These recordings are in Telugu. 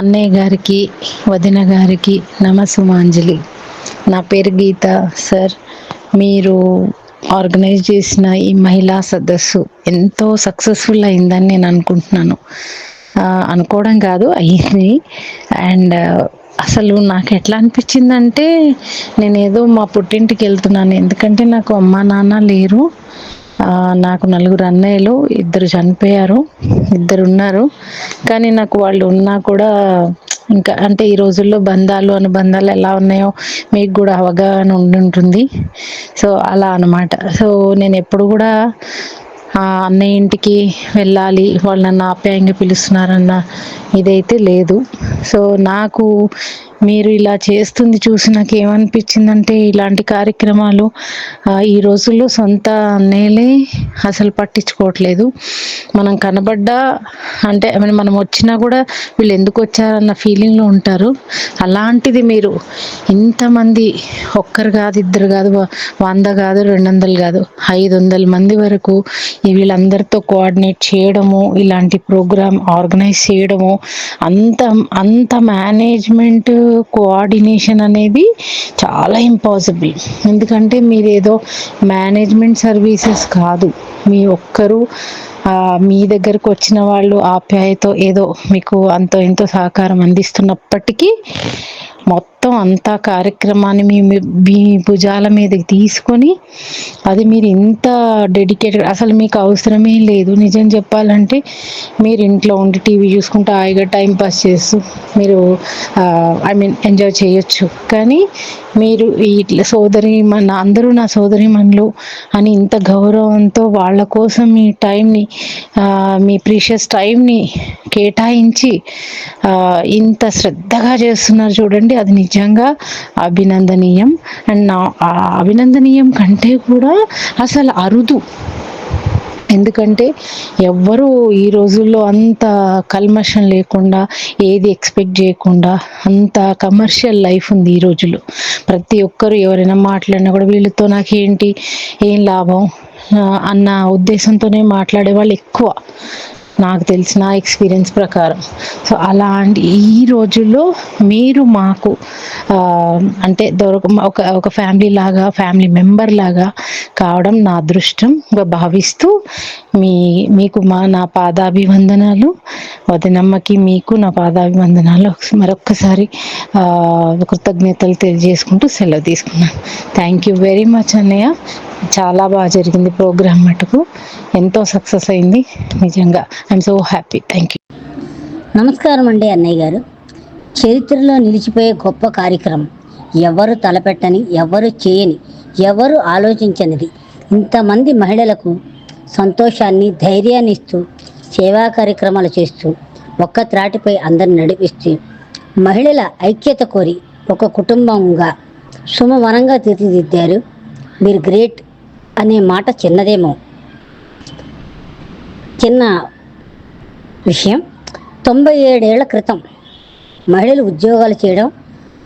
అన్నయ్య గారికి వదిన గారికి నమసుమాంజలి నా పేరు గీత సార్. మీరు ఆర్గనైజ్ చేసిన ఈ మహిళా సదస్సు ఎంతో సక్సెస్ఫుల్ అయిందని నేను అనుకుంటున్నాను. అనుకోవడం కాదు అయ్యింది. అండ్ అసలు నాకు ఎట్లా అనిపించిందంటే నేనేదో మా పుట్టింటికి వెళ్తున్నాను. ఎందుకంటే నాకు అమ్మ నాన్న లేరు. నాకు నలుగురు అన్నయ్యలు ఇద్దరు చనిపోయారు ఇద్దరు ఉన్నారు. కానీ నాకు వాళ్ళు ఉన్నా కూడా ఇంకా అంటే ఈ రోజుల్లో బంధాలు అనుబంధాలు ఎలా ఉన్నాయో మీకు కూడా అవగాహన ఉండుంటుంది సో అలా అనమాట సో నేను ఎప్పుడు కూడా ఆ అన్నయ్య ఇంటికి వెళ్ళాలి వాళ్ళు నన్ను ఆప్యాయంగా పిలుస్తున్నారన్న ఇదైతే లేదు. సో నాకు మీరు ఇలా చేస్తుంది చూసి నాకు ఏమనిపించిందంటే ఇలాంటి కార్యక్రమాలు ఈ రోజుల్లో సొంత అన్నయ్యలే అసలు పట్టించుకోవట్లేదు. మనం కనబడ్డా అంటే మనం వచ్చినా కూడా వీళ్ళు ఎందుకు వచ్చారన్న ఫీలింగ్లో ఉంటారు. అలాంటిది మీరు ఇంతమంది ఒక్కరు కాదు ఇద్దరు కాదు వంద కాదు రెండు వందలు కాదు ఐదు వందల మంది వరకు వీళ్ళందరితో కోఆర్డినేట్ చేయడము ఇలాంటి ప్రోగ్రామ్ ఆర్గనైజ్ చేయడము అంత అంత మేనేజ్మెంట్ కోఆర్డినేషన్ అనేది చాలా ఇంపాసిబుల్ ఎందుకంటే మీరు ఏదో మేనేజ్మెంట్ సర్వీసెస్ కాదు. మీ ఒక్కరు మీ దగ్గరకు వచ్చిన వాళ్ళు ఆప్యాయతో ఏదో మీకు అంతో ఎంతో సహకారం అందిస్తున్నప్పటికీ మొత్తం అంతా కార్యక్రమాన్ని మీ మీ- భుజాల మీదకి తీసుకొని అది మీరు ఇంత డెడికేటెడ్ అసలు మీకు అవసరమే లేదు. నిజం చెప్పాలంటే మీరు ఇంట్లో ఉండి టీవీ చూసుకుంటూ హాయిగా టైం పాస్ చేస్తూ మీరు ఐ మీన్ ఎంజాయ్ చేయొచ్చు. కానీ మీరు ఇట్లా సోదరి మన అందరూ నా సోదరి మనలు అని ఇంత గౌరవంతో వాళ్ళ కోసం మీ టైంని మీ ప్రీషియస్ టైంని కేటాయించి ఇంత శ్రద్ధగా చేస్తున్నారు చూడండి. అది నిజంగా అభినందనీయం. అండ్ నా అభినందనీయం కంటే కూడా అసలు అరుదు. ఎందుకంటే ఎవ్వరూ ఈ రోజుల్లో అంత కల్మషం లేకుండా ఏది ఎక్స్పెక్ట్ చేయకుండా అంత కమర్షియల్ లైఫ్ ఉంది ఈ రోజుల్లో. ప్రతి ఒక్కరు ఎవరైనా మాట్లాడినా కూడా వీళ్ళతో నాకేంటి ఏం లాభం? అన్న ఉద్దేశంతోనే మాట్లాడే వాళ్ళు ఎక్కువ. నాకు తెలిసిన ఎక్స్పీరియన్స్ ప్రకారం. సో అలాంటి ఈ రోజుల్లో మీరు మాకు అంటే దొరక ఒక ఒక ఫ్యామిలీ లాగా ఫ్యామిలీ మెంబర్ లాగా కావడం నా అదృష్టంగా భావిస్తూ మీ మీకు మా నా పాదాభివందనాలు. వదినమ్మకి మీకు నా పాదాభివందనాలు. మరొక్కసారి కృతజ్ఞతలు తెలియజేసుకుంటూ సెలవు తీసుకున్నాను. థ్యాంక్ యూ వెరీ మచ్ అన్నయ్య. చాలా బాగా జరిగింది ప్రోగ్రామ్ మటుకు. ఎంతో సక్సెస్ అయింది. నిజంగా I'm so happy. Thank you. నమస్కారం అండి అన్నయ్య గారు. చరిత్రలో నిలిచిపోయే గొప్ప కార్యక్రమం. ఎవరు తలపెట్టని ఎవరు చేయని ఎవరు ఆలోచించనిది. ఇంతమంది మహిళలకు సంతోషాన్ని ధైర్యాన్ని ఇస్తూ సేవా కార్యక్రమాలు చేస్తూ ఒక్క త్రాటిపై అందరిని నడిపిస్తూ మహిళల ఐక్యత కోరి ఒక కుటుంబంగా సుమవనంగా తీర్చిదిద్దారు. మీరు గ్రేట్ అనే మాట చిన్నదేమో. చిన్న విషయం. తొంభై ఏడేళ్ళ క్రితం మహిళలు ఉద్యోగాలు చేయడం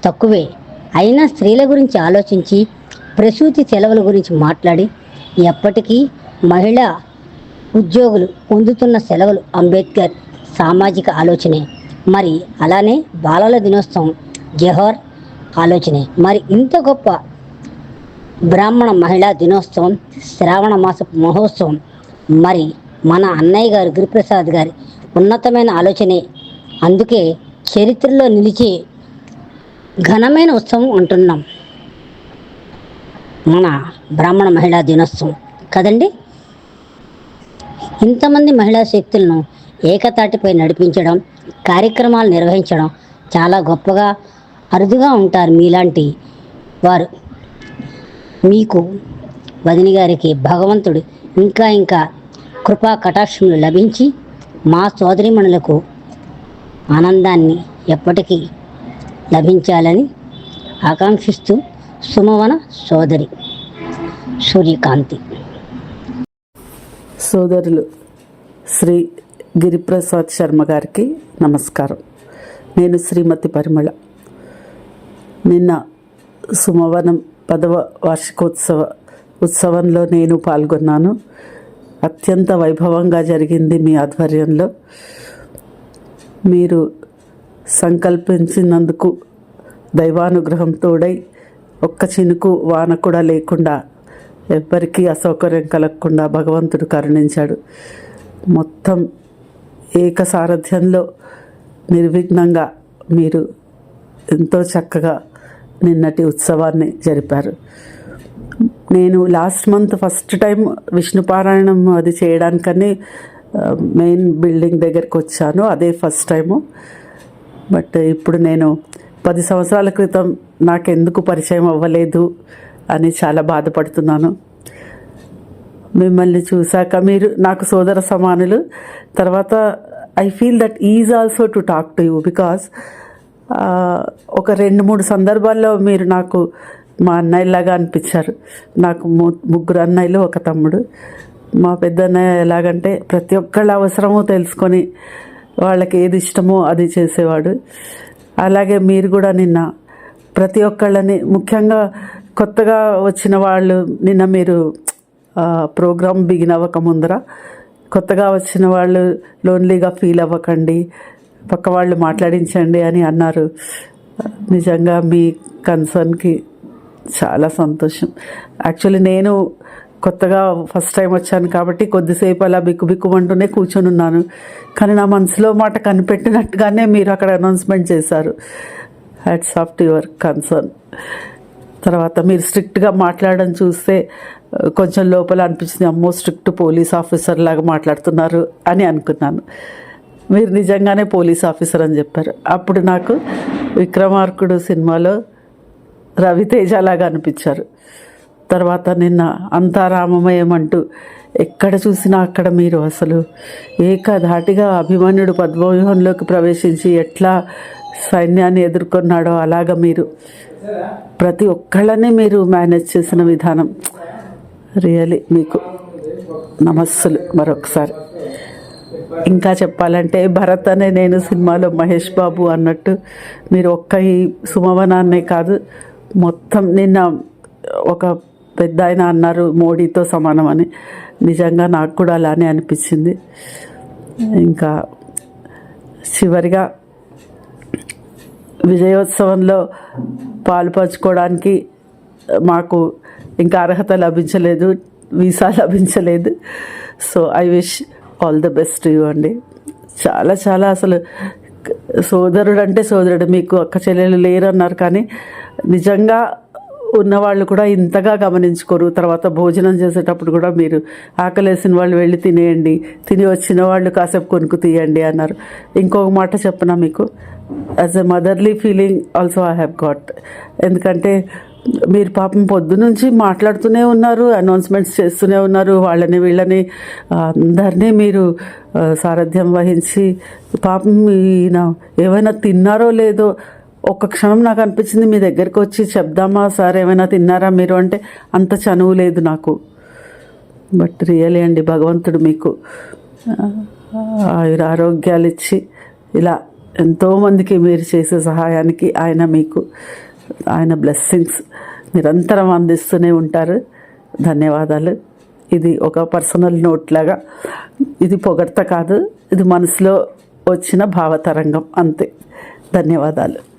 తక్కువే. అయినా స్త్రీల గురించి ఆలోచించి ప్రసూతి సెలవుల గురించి మాట్లాడి ఎప్పటికీ మహిళా ఉద్యోగులు పొందుతున్న సెలవులు అంబేద్కర్ సామాజిక ఆలోచనే. మరి అలానే బాలల దినోత్సవం జవహర్ ఆలోచనే. మరి ఇంత గొప్ప బ్రాహ్మణ మహిళా దినోత్సవం శ్రావణ మాస మహోత్సవం. మరి మన అన్నయ్య గారు గురుప్రసాద్ గారి ఉన్నతమైన ఆలోచనే. అందుకే చరిత్రలో నిలిచే ఘనమైన ఉత్సవం అంటున్నాం. మన బ్రాహ్మణ మహిళా దినోత్సవం. కదండి? ఇంతమంది మహిళా శక్తులను ఏకతాటిపై నడిపించడం కార్యక్రమాలు నిర్వహించడం చాలా గొప్పగా అరుదుగా ఉంటారు మీలాంటి వారు. మీకు వదిని గారికి భగవంతుడు ఇంకా ఇంకా కృపా కటాక్షములు లభించి మా సోదరిమణులకు ఆనందాన్ని ఎప్పటికీ లభించాలని ఆకాంక్షిస్తూ సుమవన సోదరి సూర్యకాంతి. సోదరులు శ్రీ గిరిప్రసాద్ శర్మ గారికి నమస్కారం. నేను శ్రీమతి పరిమళ. నిన్న సుమవనం పదవ వార్షికోత్సవ ఉత్సవంలో నేను పాల్గొన్నాను. అత్యంత వైభవంగా జరిగింది మీ ఆధ్వర్యంలో. మీరు సంకల్పించినందుకు దైవానుగ్రహం తోడై ఒక్క చినుకు వాన కూడా లేకుండా ఎవ్వరికీ అసౌకర్యం కలగకుండా భగవంతుడు కరుణించాడు. మొత్తం ఏక సారథ్యంలో నిర్విఘ్నంగా మీరు ఎంతో చక్కగా నిన్నటి ఉత్సవాన్ని జరిపారు. నేను లాస్ట్ మంత్ ఫస్ట్ టైం విష్ణుపారాయణం అది చేయడానికని మెయిన్ బిల్డింగ్ దగ్గరికి వచ్చాను. అదే ఫస్ట్ టైము. బట్ ఇప్పుడు నేను పది సంవత్సరాల క్రితం నాకెందుకు పరిచయం అవ్వలేదు అని చాలా బాధపడుతున్నాను. మిమ్మల్ని చూశాక మీరు నాకు సోదర సమానులు. తర్వాత I feel that is also to talk to you because ఒక రెండు మూడు సందర్భాల్లో మీరు నాకు మా అన్నయ్యలాగా అనిపించారు. నాకు ము- ముగ్గురు అన్నయ్యలు ఒక తమ్ముడు. మా పెద్ద అన్నయ్య ఎలాగంటే ప్రతి ఒక్కళ్ళ అవసరమో తెలుసుకొని వాళ్ళకి ఏది ఇష్టమో అది చేసేవాడు. అలాగే మీరు కూడా నిన్న ప్రతి ఒక్కళ్ళని ముఖ్యంగా కొత్తగా వచ్చిన వాళ్ళు నిన్న మీరు ప్రోగ్రామ్ బిగిన్ అవ్వక ముందర కొత్తగా వచ్చిన వాళ్ళు లోన్లీగా ఫీల్ అవ్వకండి పక్క వాళ్ళు మాట్లాడించండి అని అన్నారు. నిజంగా మీ కన్సర్న్కి చాలా సంతోషం. యాక్చువల్లీ నేను కొత్తగా ఫస్ట్ టైం వచ్చాను కాబట్టి కొద్దిసేపు అలా బిక్కుబిక్కుమంటూనే కూర్చొని ఉన్నాను. కానీ నా మనసులో మాట కనిపెట్టినట్టుగానే మీరు అక్కడ అనౌన్స్మెంట్ చేశారు. Hats off to your concern తర్వాత మీరు స్ట్రిక్ట్గా మాట్లాడడం చూస్తే కొంచెం లోపల అనిపించింది అమ్మో స్ట్రిక్ట్ పోలీస్ ఆఫీసర్ లాగా మాట్లాడుతున్నారు అని అనుకున్నాను. మీరు నిజంగానే పోలీస్ ఆఫీసర్ అని చెప్పారు. అప్పుడు నాకు విక్రమార్కుడు సినిమాలో రవితేజ లాగా అనిపించారు. తర్వాత నిన్న అంతా రామమయం అంటూ ఎక్కడ చూసినా అక్కడ మీరు అసలు ఏకధాటిగా అభిమన్యుడు పద్మవ్యూహంలోకి ప్రవేశించి ఎట్లా సైన్యాన్ని ఎదుర్కొన్నాడో అలాగ మీరు ప్రతి ఒక్కళ్ళని మీరు మేనేజ్ చేసిన విధానం. రియలీ మీకు నమస్సులు మరొకసారి. ఇంకా చెప్పాలంటే భరత్ అనే నేను సినిమాలో మహేష్ బాబు అన్నట్టు మీరు ఒక్క ఈ సుమవనాన్నే కాదు మొత్తం నిన్న ఒక పెద్ద ఆయన అన్నారు మోడీతో సమానం అని. నిజంగా నాకు కూడా అలానే అనిపించింది. ఇంకా చివరిగా విజయోత్సవంలో పాలు పంచుకోవడానికి మాకు ఇంకా అర్హత లభించలేదు వీసా లభించలేదు. So I wish all the best you అండి. చాలా చాలా అసలు సోదరుడు అంటే సోదరుడు. మీకు అక్క చెల్లెలు లేరు అన్నారు కానీ నిజంగా ఉన్నవాళ్ళు కూడా ఇంతగా గమనించుకోరు. తర్వాత భోజనం చేసేటప్పుడు కూడా మీరు ఆకలేసిన వాళ్ళు వెళ్ళి తినేయండి. తిని వచ్చిన వాళ్ళు కాసేపు కొనుక్కు తీయండి అన్నారు. ఇంకొక మాట చెప్పనా మీకు? As a motherly feeling also I have got ఎందుకంటే మీరు పాపం పొద్దు నుంచి మాట్లాడుతూనే ఉన్నారు అనౌన్స్మెంట్స్ చేస్తూనే ఉన్నారు. వాళ్ళని వీళ్ళని అందరినీ మీరు సారథ్యం వహించి పాపం ఈయన ఏమైనా తిన్నారో లేదో ఒక్క క్షణం నాకు అనిపించింది మీ దగ్గరికి వచ్చి చెప్దామా సార్ ఏమైనా తిన్నారా మీరు అంటే అంత చనువు లేదు నాకు. బట్ రియలీ అండి భగవంతుడు మీకు ఆయుర ఆరోగ్యాలు ఇచ్చి ఇలా ఎంతోమందికి మీరు చేసే సహాయానికి ఆయన మీకు ఆయన బ్లెస్సింగ్స్ నిరంతరం అందిస్తూనే ఉంటారు. ధన్యవాదాలు. ఇది ఒక పర్సనల్ నోట్ లాగా. ఇది పొగడ్త కాదు. ఇది మనసులో వచ్చిన భావతరంగం. అంతే. ధన్యవాదాలు.